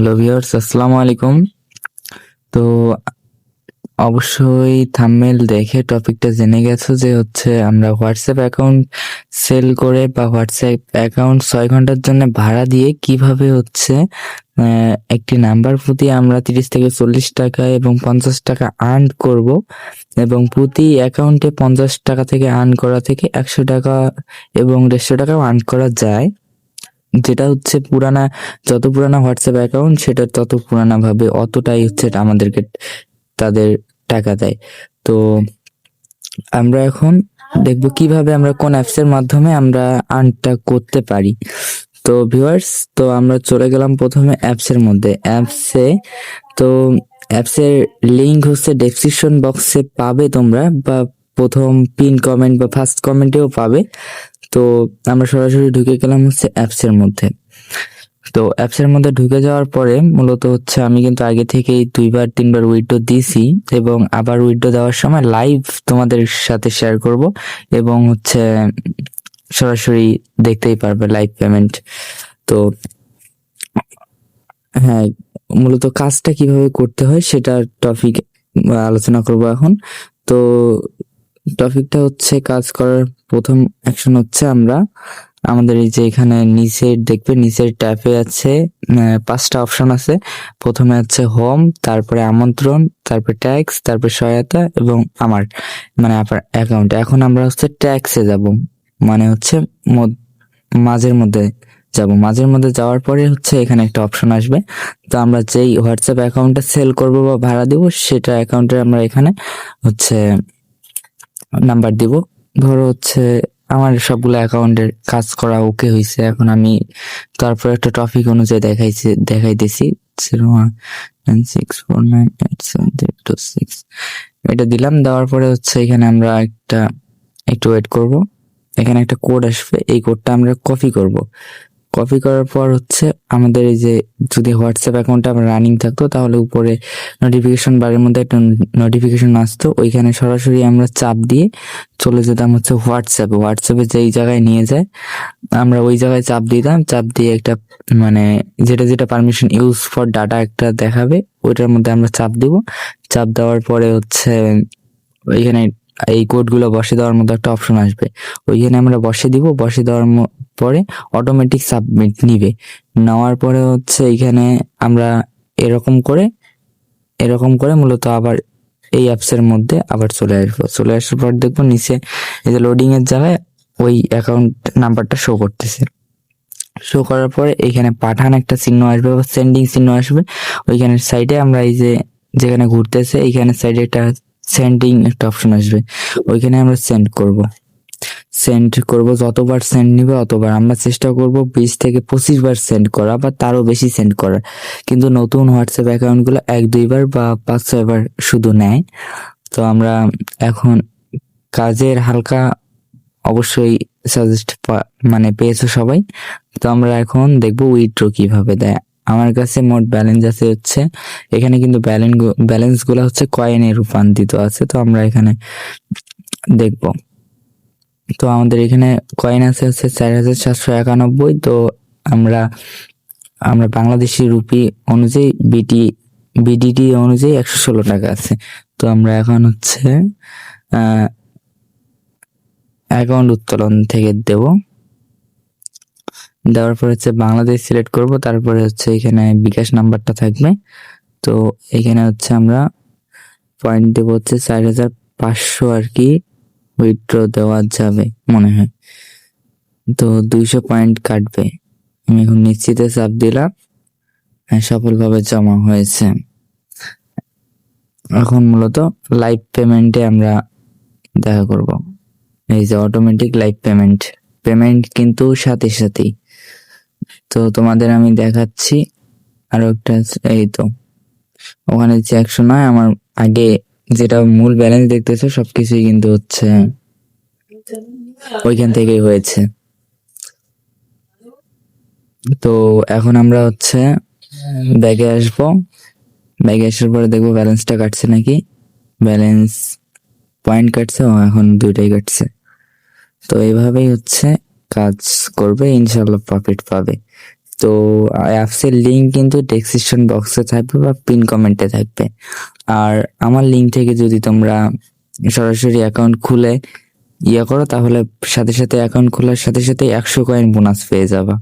Hello viewers আসসালামু আলাইকুম তো, অবশ্যই থাম্বনেল দেখে টপিকটা জেনে গেছো যে হচ্ছে আমরা হোয়াটসঅ্যাপ অ্যাকাউন্ট সেল করে বা হোয়াটসঅ্যাপ অ্যাকাউন্ট ছয় ঘণ্টার জন্য ভাড়া দিয়ে কীভাবে হচ্ছে একটি নাম্বার প্রতি আমরা তিরিশ থেকে চল্লিশ টাকা এবং পঞ্চাশ টাকা আর্ন করব এবং প্রতি অ্যাকাউন্টে পঞ্চাশ টাকা থেকে আর্ন করা থেকে একশো টাকা এবং দেড়শো টাকাও আর্ন করা যায়। যেটা হচ্ছে পুরানা, যত পুরানা হোয়াটসঅ্যাপ অ্যাকাউন্ট সেটা তত পুরানা ভাবে অতটাই হচ্ছে আমাদেরকে তাদের টাকা দেয়। তো আমরা এখন দেখব কীভাবে আমরা কোন অ্যাপস এর মাধ্যমে আমরা আর্নটা করতে পারি। তো ভিউয়ার্স তো আমরা চলে গেলাম প্রথমে অ্যাপস এর মধ্যে। অ্যাপসে তো অ্যাপস এর লিংক হচ্ছে ডেসক্রিপশন বক্সে পাবে তোমরা, বা প্রথম পিন কমেন্ট বা ফার্স্ট কমেন্টেও পাবে। তো আমরা সরাসরি ঢুকে গেলাম হচ্ছে অ্যাপসের মধ্যে। তো অ্যাপসের মধ্যে ঢুকে যাওয়ার পরে মূলত হচ্ছে আমি কিন্তু আগে থেকেই দুইবার, তিনবার উইডো দিছি এবং আবার উইডো দেওয়ার সময় লাইভ তোমাদের সাথে শেয়ার করব এবং হচ্ছে সরাসরি দেখতেই পারবে লাইভ পেমেন্ট তো হ্যাঁ মূলত কাজটা কীভাবে করতে হয় সেটা টপিক আলোচনা করব এখন। তো টপিকটা হচ্ছে কাজ করার প্রথম অ্যাকশন হচ্ছে আমরা, আমাদের এই যে এখানে নিচের, দেখবে নিচের ট্যাপে আছে পাঁচটা অপশন আছে। প্রথমে আছে হোম তারপরে আমন্ত্রণ, তারপরে ট্যাক্স তারপরে সহায়তা এবং আমার মানে আপনার অ্যাকাউন্ট এখন আমরা হচ্ছে ট্যাক্সে যাব মানে হচ্ছে মাঝের মধ্যে যাব। মাঝের মধ্যে যাওয়ার পরে হচ্ছে এখানে একটা অপশন আসবে। তো আমরা যেই হোয়াটসঅ্যাপ অ্যাকাউন্টটা সেল করব বা ভাড়া দিব, সেটা অ্যাকাউন্টে আমরা এখানে হচ্ছে নাম্বার দিব। ধরো হচ্ছে আমার সবগুলো অ্যাকাউন্টের কাজ করা ওকে হয়েছে এখন আমি তারপর একটা টপিক অনুযায়ী দেখাইছি সিক্স এটা দিলাম, দেওয়ার পরে হচ্ছে এখানে আমরা একটা, একটু ওয়েট করব। এখানে একটা কোড আসবে, এই কোডটা আমরা কপি করব। কপি করার পর হচ্ছে আমাদের এই যে যদি হোয়াটসঅ্যাপ অ্যাকাউন্টটা আমার রানিং থাকতো, তাহলে উপরে নোটিফিকেশন বারের মধ্যে একটা নোটিফিকেশন আসতো। ওইখানে সরাসরি আমরা চাপ দিয়ে চলে যেতাম হচ্ছে হোয়াটসঅ্যাপে হোয়াটসঅ্যাপে যেই জায়গায় নিয়ে যায়, আমরা ওই জায়গায় চাপ দিতাম। চাপ দিয়ে একটা মানে যেটা যেটা পারমিশন ইউজ ফর ডাটা একটা দেখাবে, ওইটার মধ্যে আমরা চাপ দিব। চাপ দেওয়ার পরে হচ্ছে ওইখানে এই কোডগুলো বসে দেওয়ার মতো একটা অপশন আসবে। ওইখানে আমরা বসে দিব। বসে দেওয়ার পরে অটোমেটিক সাবমিট নিবে। নেওয়ার পরে হচ্ছে এইখানে আমরা এরকম করে এরকম করে মূলত আবার এই অ্যাপসের মধ্যে আবার চলে আসব। চলে আসার পর দেখব নিচে এই যে লোডিংয়ের জায়গায় ওই অ্যাকাউন্ট নাম্বারটা শো করতেছে। শো করার পরে এখানে পাঠান একটা চিহ্ন আসবে বা সেন্ডিং চিহ্ন আসবে। ওইখানে সাইডে আমরা এই যে যেখানে ঘুরতেছে এইখানে সাইডে একটা সেন্ডিং একটা অপশন আসবে। ওইখানে আমরা সেন্ড করব। সেন্ড করব, যতবার সেন্ড নিবে অতবার। আমরা চেষ্টা করব বিশ থেকে পঁচিশ বার সেন্ড করা বা তারও বেশি সেন্ড করার। কিন্তু নতুন হোয়াটসঅ্যাপ অ্যাকাউন্টগুলো এক দুইবার বা পাঁচ ছয়বার শুধু নেয়। তো আমরা এখন কাজের হালকা অবশ্যই সাজেস্ট মানে পেয়েছ সবাই। তো আমরা এখন দেখব উইথড্র কীভাবে দেয়। আমার কাছে মোট ব্যালেন্স আছে হচ্ছে, এখানে কিন্তু ব্যালেন্স ব্যালেন্সগুলো হচ্ছে কয়েনে রূপান্তরিত আছে। তো আমরা এখানে দেখব। তো আমাদের এখানে কয়েন আছে, হচ্ছে চার হাজার সাতশো একানব্বই। তো আমরা আমরা বাংলাদেশি রুপি অনুযায়ী বিটি, বিডিটি অনুযায়ী একশো ষোলো টাকা আছে। তো আমরা এখন হচ্ছে অ্যাকাউন্ট উত্তোলন থেকে দেব। দেওয়ার পর হচ্ছে বাংলাদেশ সিলেক্ট করব, তারপরে হচ্ছে এখানে বিকাশ নাম্বারটা থাকবে। তো এখানে হচ্ছে আমরা পয়েন্ট দেব হচ্ছে চার হাজার পাঁচশো আর কি। উইথড্র দেওয়া যাবে মনে হয়। তো দুইশো পয়েন্ট কাটবে। আমি এখন নিশ্চিতে চাপ দিলাম হ্যাঁ সফলভাবে জমা হয়েছে। এখন মূলত লাইভ পেমেন্টে আমরা দেখা করব। এই যে অটোমেটিক লাইভ পেমেন্ট পেমেন্ট কিন্তু সাথে সাথেই। তো তোমাদের আমি দেখাচ্ছি আরও একটা, এই তো। ওখানে যে একশো নয়, আমার আগে যেটা মূল ব্যালেন্স দেখতেছো, সবকিছুই কিন্তু হচ্ছে ওইখান থেকেই হয়েছে। তো এখন আমরা হচ্ছে, ব্যাগে আসব। ব্যাগে আসার পরে দেখব ব্যালেন্সটা কাটছে নাকি। ব্যালেন্স পয়েন্ট কাটছে, ও এখন দুইটাই কাটছে। তো এইভাবেই হচ্ছে কাজ করবে ইনশাল্লাহ প্রফিট পাবে। তো অ্যাপসের লিঙ্ক কিন্তু ডেসক্রিপশন বক্সে থাকবে বা পিন কমেন্টে থাকবে। আর আমার লিঙ্ক থেকে যদি তোমরা সরাসরি অ্যাকাউন্ট খুলে ইয়ে করো, তাহলে সাথে সাথে অ্যাকাউন্ট খোলার সাথে সাথে একশো কয়েন বোনাস পেয়ে যাবা।